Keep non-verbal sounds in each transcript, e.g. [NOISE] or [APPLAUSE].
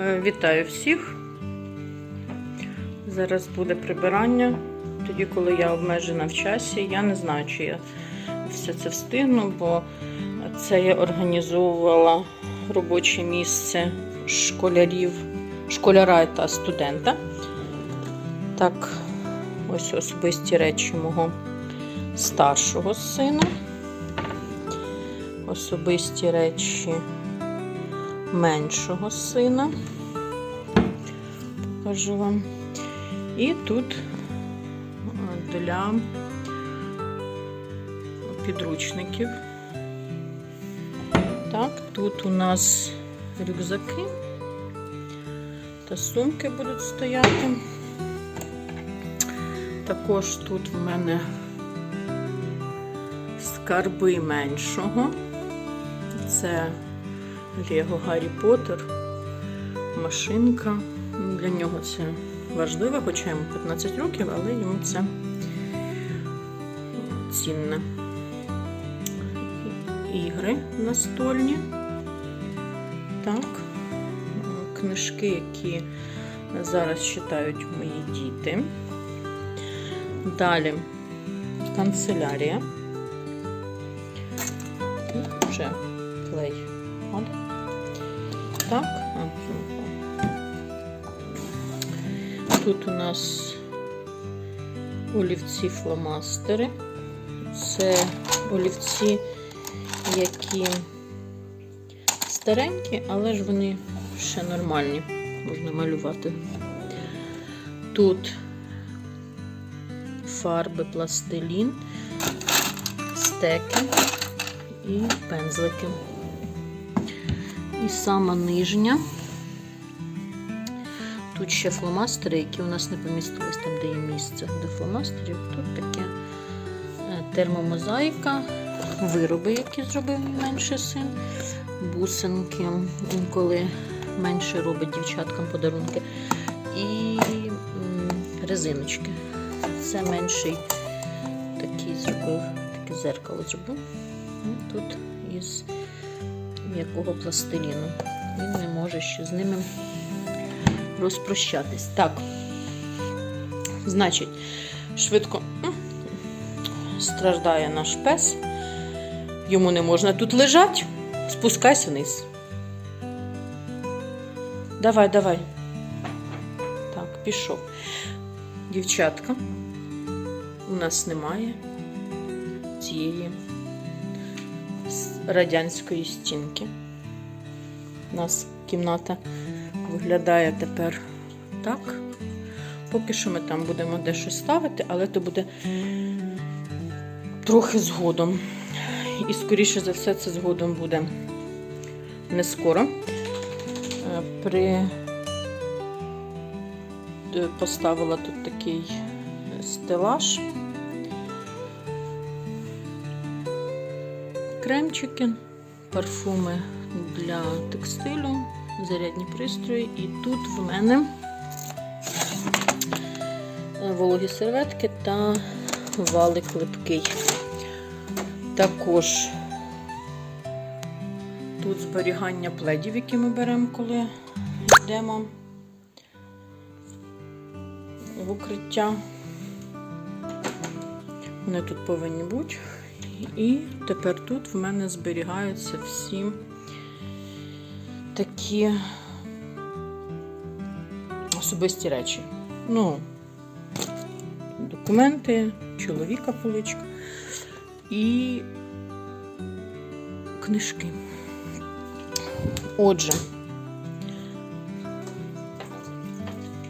Е, Вітаю всіх. Зараз буде прибирання. Тоді, коли я обмежена в часі, я не знаю, чи я все це встигну, бо це я організовувала робоче місце школярів, школяра та студента. Так, ось особисті речі мого старшого сина. Особисті речі меншого сина. Покажу вам. І тут е, для підручників. Так, тут у нас рюкзаки та сумки будуть стояти. Також тут в мене скарби меншого. Це Лего Гаррі Поттер, машинка. Для нього це важливо, хоча йому 15 років, але йому це цінне. Ігри настольні. Так, книжки, які зараз читають мої діти. Далі канцелярія. Вже клей. Так. Тут у нас олівці фломастери. Це олівці, які старенькі, але ж вони ще нормальні. Можна малювати. Тут фарби, пластилін, стеки і пензлики. І сама нижня. Тут ще фломастери, які у нас не помістились там, де є місце до фломастерів. Тут таке е, термомозаїка, вироби, які зробив менший син, бусинки, інколи менше робить дівчаткам подарунки. І резиночки. Це менший такий зробив, таке зеркало зробив. Тут із м'якого пластиліну. Він не може ще з ними розпрощатись. Так, значить, швидко страждає наш пес. Йому не можна тут лежати. Спускайся вниз. Давай, давай. Так, пішов. Дівчатка, у нас немає цієї радянської стінки. У нас кімната виглядає тепер так. Поки що ми там будемо дещо ставити, але то буде трохи згодом. І, скоріше за все, це згодом буде не скоро. Е, При е, поставила тут такий стелаж. Кремчики, парфуми для текстилю, зарядні пристрої. І тут в мене вологі серветки та валик липкий. Також тут зберігання пледів, які ми беремо, коли йдемо в укриття. Вони тут повинні бути. І тепер тут в мене зберігаються всі такі особисті речі. Ну, документи, чоловіка поличка і книжки. Отже,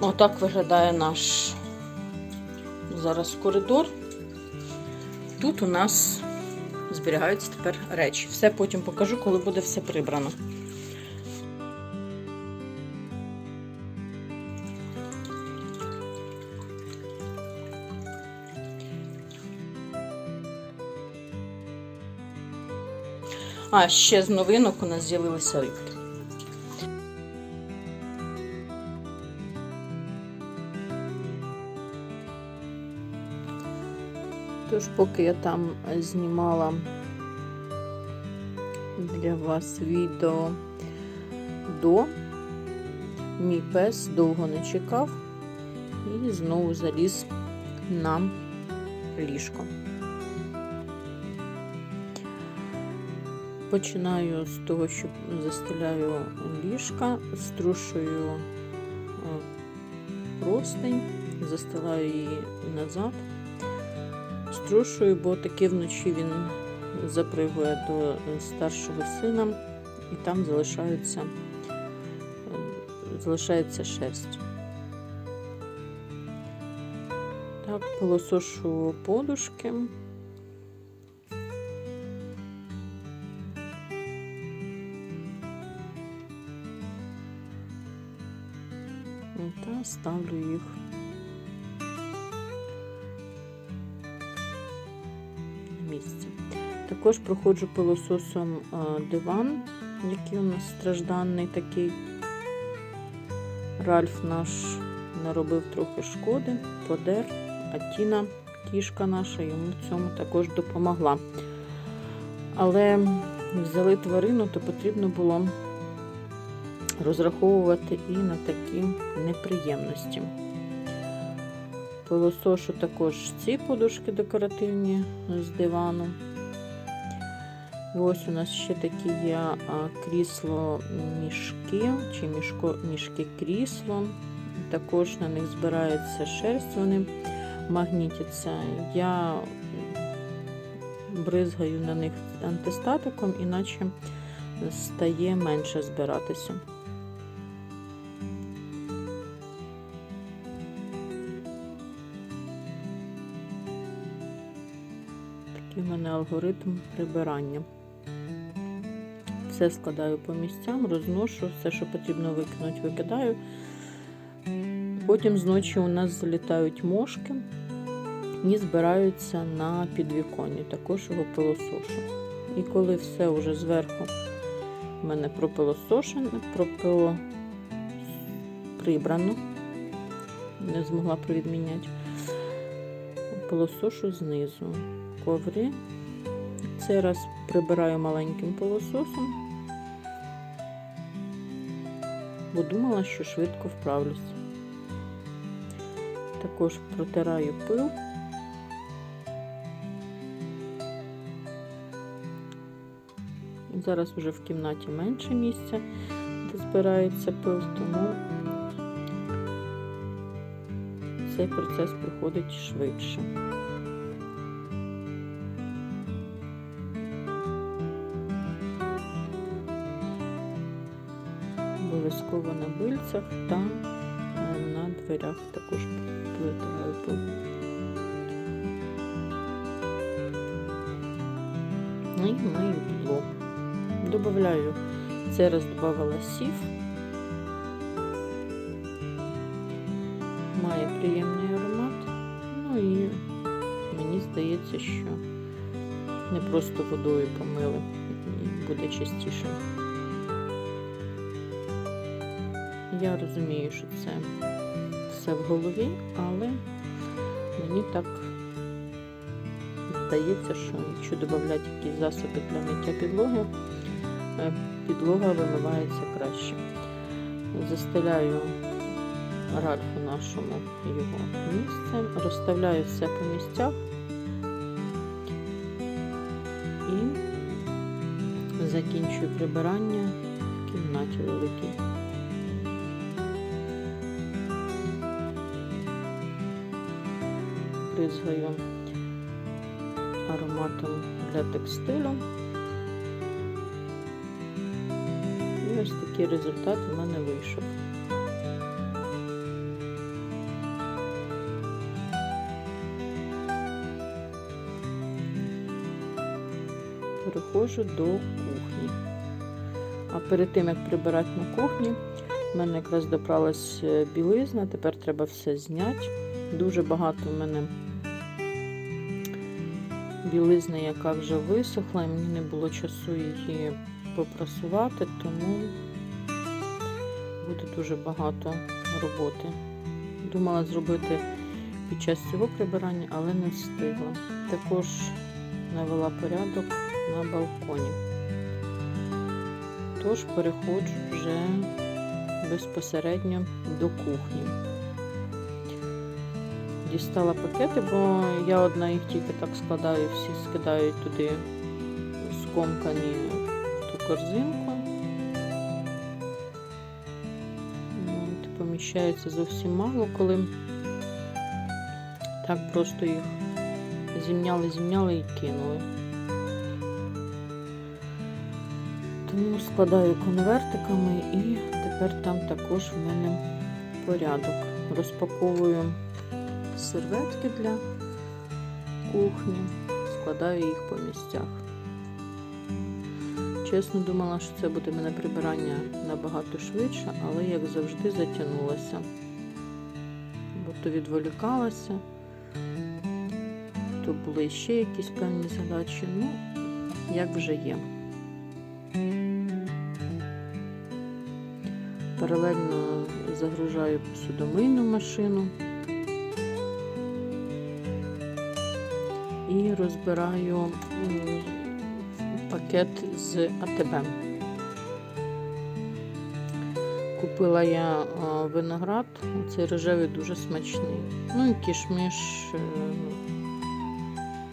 отак виглядає наш зараз коридор. Тут у нас зберігаються тепер речі. Все потім покажу, коли буде все прибрано. А, ще з новинок у нас з'явилися рибки. Тож, поки я там знімала для вас відео до Мій пес довго не чекав і знову заліз на ліжко. Починаю з того, що застеляю ліжка, струшую е, простень, застилаю її назад, струшую, бо таки вночі він запригує до старшого сина і там залишаються, е, залишається шерсть. Так, пилосошу подушки. Та ставлю їх Також проходжу пилососом диван, який у нас стражданний такий. Ральф наш наробив трохи шкоди, подер, а Тіна, кішка наша, йому в цьому також допомогла. Але взяли тварину, то потрібно було розраховувати і на такі неприємності. Пилосошу також ці подушки декоративні з дивану. Ось у нас ще такі є крісло мішки чи мішко, мішки крісло. Також на них збирається шерсть, вони магнітяться. Я бризгаю на них антистатиком, іначе стає менше збиратися. Такий в мене алгоритм прибирання. Все складаю по місцям, розношу, все, що потрібно викинути, викидаю. Потім зночі у нас залітають мошки і збираються на підвіконні, також його пилосошу. І коли все вже зверху в мене пропилосошено, пропило прибрано, не змогла провідміняти, пилосошу знизу. Коври. Цей раз прибираю маленьким пилососом, бо думала, що швидко вправлюся. Також протираю пил. Зараз вже в кімнаті менше місця, де збирається пил, тому цей процес проходить швидше. На та на дверях також витираю пил. Ну і мию підлогу. Добавляю, це раз додавала сів. Має приємний аромат. Ну і мені здається, що не просто водою помили буде чистіше. Я розумію, що це все в голові, але мені так здається, що якщо додати якісь засоби для миття підлоги, е, підлога вимивається краще. Застеляю ральфу нашому його місце, розставляю все по місцях і закінчую прибирання в кімнаті великій. Бризгаю ароматом для текстилю. І ось такий результат у мене вийшов. Переходжу до кухні. А перед тим, як прибирати на кухні, в мене якраз добралась білизна, тепер треба все зняти. Дуже багато в мене білизни, яка вже висохла, і мені не було часу її попрасувати, тому буде дуже багато роботи. Думала зробити під час цього прибирання, але не встигла. Також навела порядок на балконі. Тож переходжу вже безпосередньо до кухні. Дістала пакети, бо я одна їх тільки так складаю, всі скидають туди скомкані ту корзинку. От, Поміщається зовсім мало, коли так просто їх зімняли, зімняли і кинули. Тому складаю конвертиками і тепер там також в мене порядок. Розпаковую серветки для кухні, складаю їх по місцях. Чесно думала, що це буде мене прибирання набагато швидше, але як завжди затягнулася. Бо то відволікалася, то були ще якісь певні задачі. Ну, як вже є. Паралельно загружаю посудомийну машину і розбираю пакет з АТБ. Купила я виноград, цей рожевий дуже смачний. Ну і кішміш, е,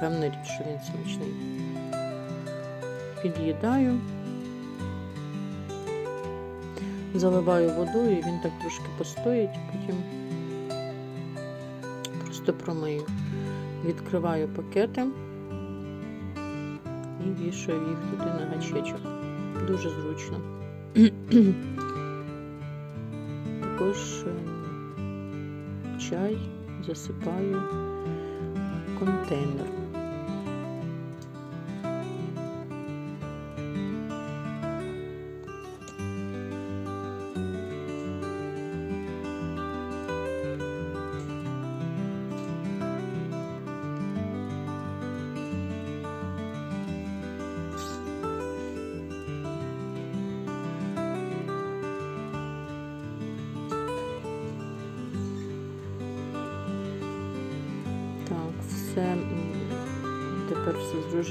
певна річ, що він смачний. Під'їдаю. Заливаю водою, і він так трошки постоїть, потім просто промию. Відкриваю пакети і вішаю їх туди на гачечок. Дуже зручно. [CLEARS THROAT] Також е, чай засипаю в контейнер.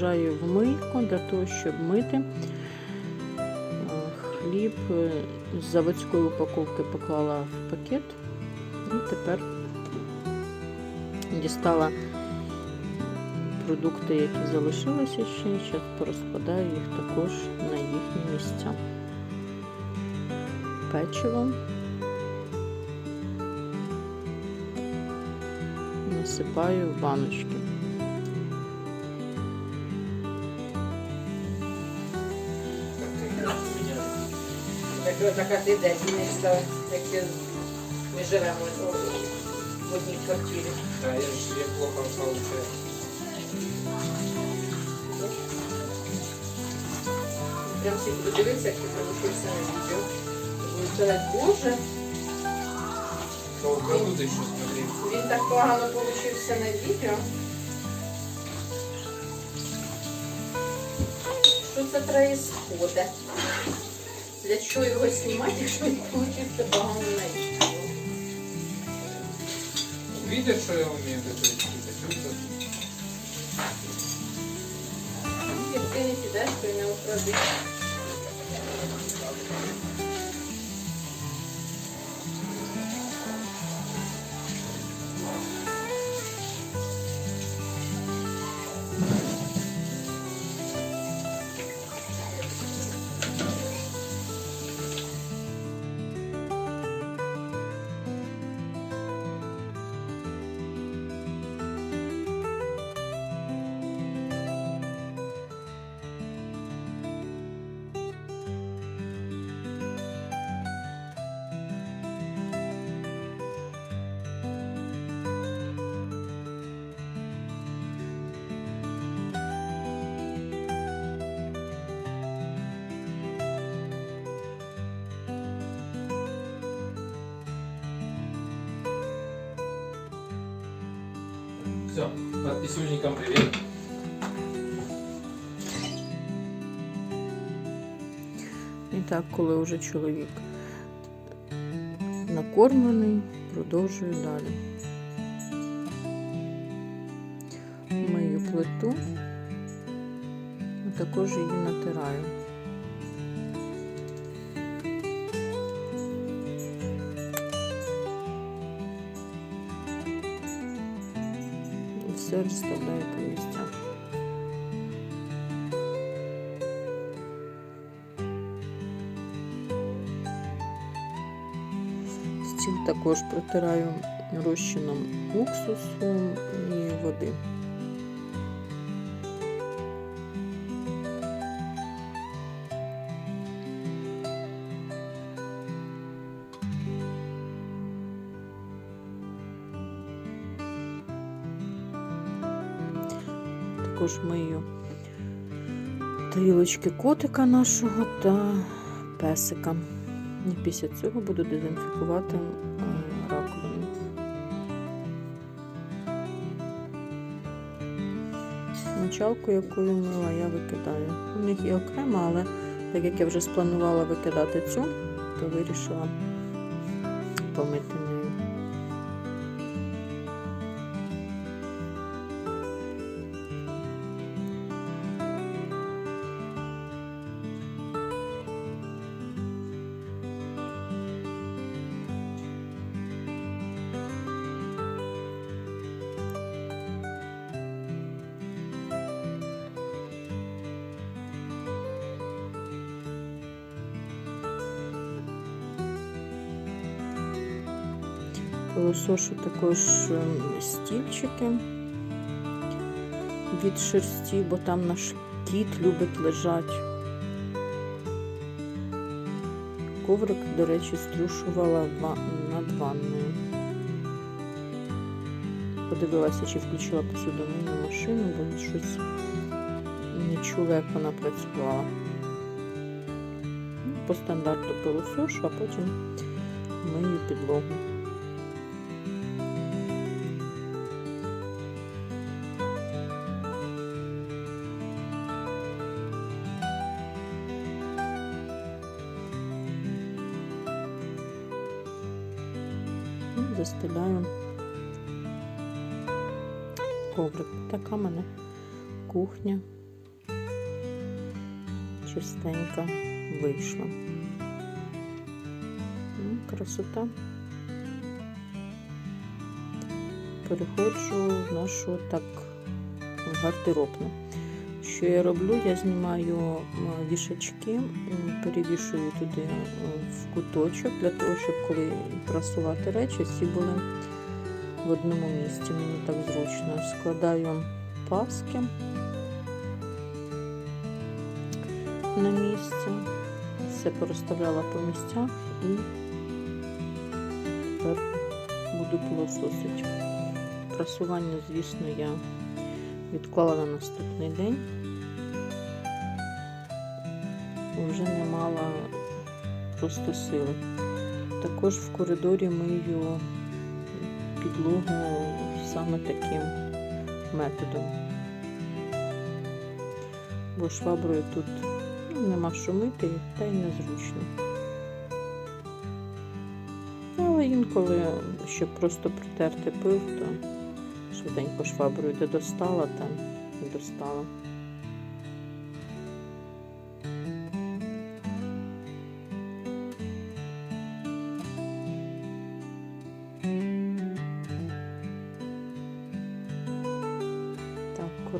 Все згружаю в мийку для того, щоб мити. Е, Хліб е, з заводської упаковки поклала в пакет і тепер дістала продукти, які залишилися ще, зараз порозкладаю їх також на їхні місця. Печиво. насипаю в баночки. Так, на кожен день місто, яке ми живемо в одній квартирі. Да, я же себе плохо получается. Прям всі буду дивитися, як ти залишився на відео. Буду сказати, боже, смотри. він так погано получився на відео. Що це происходит? Для чого його знімати, якщо він получився погано на? Видят, что я умею готовить какие-то чувства? Як не то. Все, подписульникам привет. І так, коли вже чоловік накормлений, продовжую далі. Мию плиту, а також її натираю. Все розставляю по місцях. Стіл також протираю розчином уксусу і води. Також мию тарілочки котика нашого та песика. І після цього буду дезінфікувати е, раковину. Мочалку, якою мила, я викидаю. У них є окремо, але так як я вже спланувала викидати цю, то вирішила помити Пилосошу також ем, стільчики від шерсті, бо там наш кіт любить лежати. Коврик, до речі, струшувала над ванною. Подивилася, чи включила посудомийну машину, бо щось не чула, як вона працювала. Ну, По стандарту пилосошу, а потім мию підлогу. Така в мене кухня чистенька вийшла. Ну, красота. Переходжу в нашу так гардеробну. Що я роблю? Я знімаю вішачки, перевішую туди е, в куточок для того, щоб коли прасувати речі, всі були в одному місці. Мені так зручно. Складаю паски на місце, все порозставляла по місцях і тепер буду пилососити. Прасування, звісно, я відклала на наступний день. Вже не мала просто сили. Також в коридорі мию підлогу саме таким методом. Бо шваброю тут ну, нема що мити, та й незручно. Але інколи, щоб просто притерти пил, то швиденько шваброю де достала, там і достала.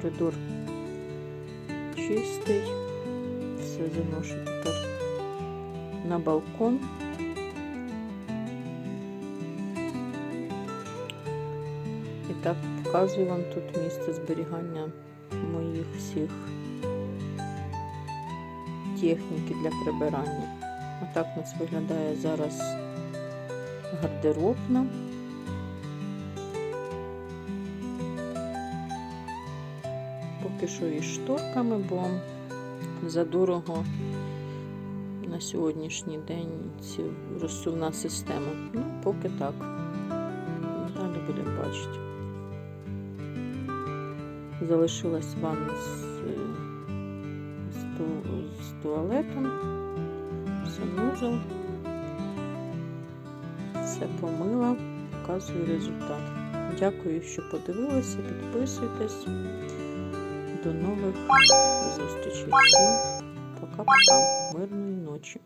Коридор чистий. Все заношу тепер на балкон. І так показую вам тут місце зберігання моїх всіх техніки для прибирання. Отак у нас виглядає зараз гардеробна. Що із шторками, бо задорого на сьогоднішній день ці розсувна система. Ну, поки так. Далі будемо бачити. Залишилась ванна з, з, з туалетом, санузел. Все помила, показую результат. Дякую, що подивилися, підписуйтесь. До нових зустрічей. Пока-пока. Мирної ночі.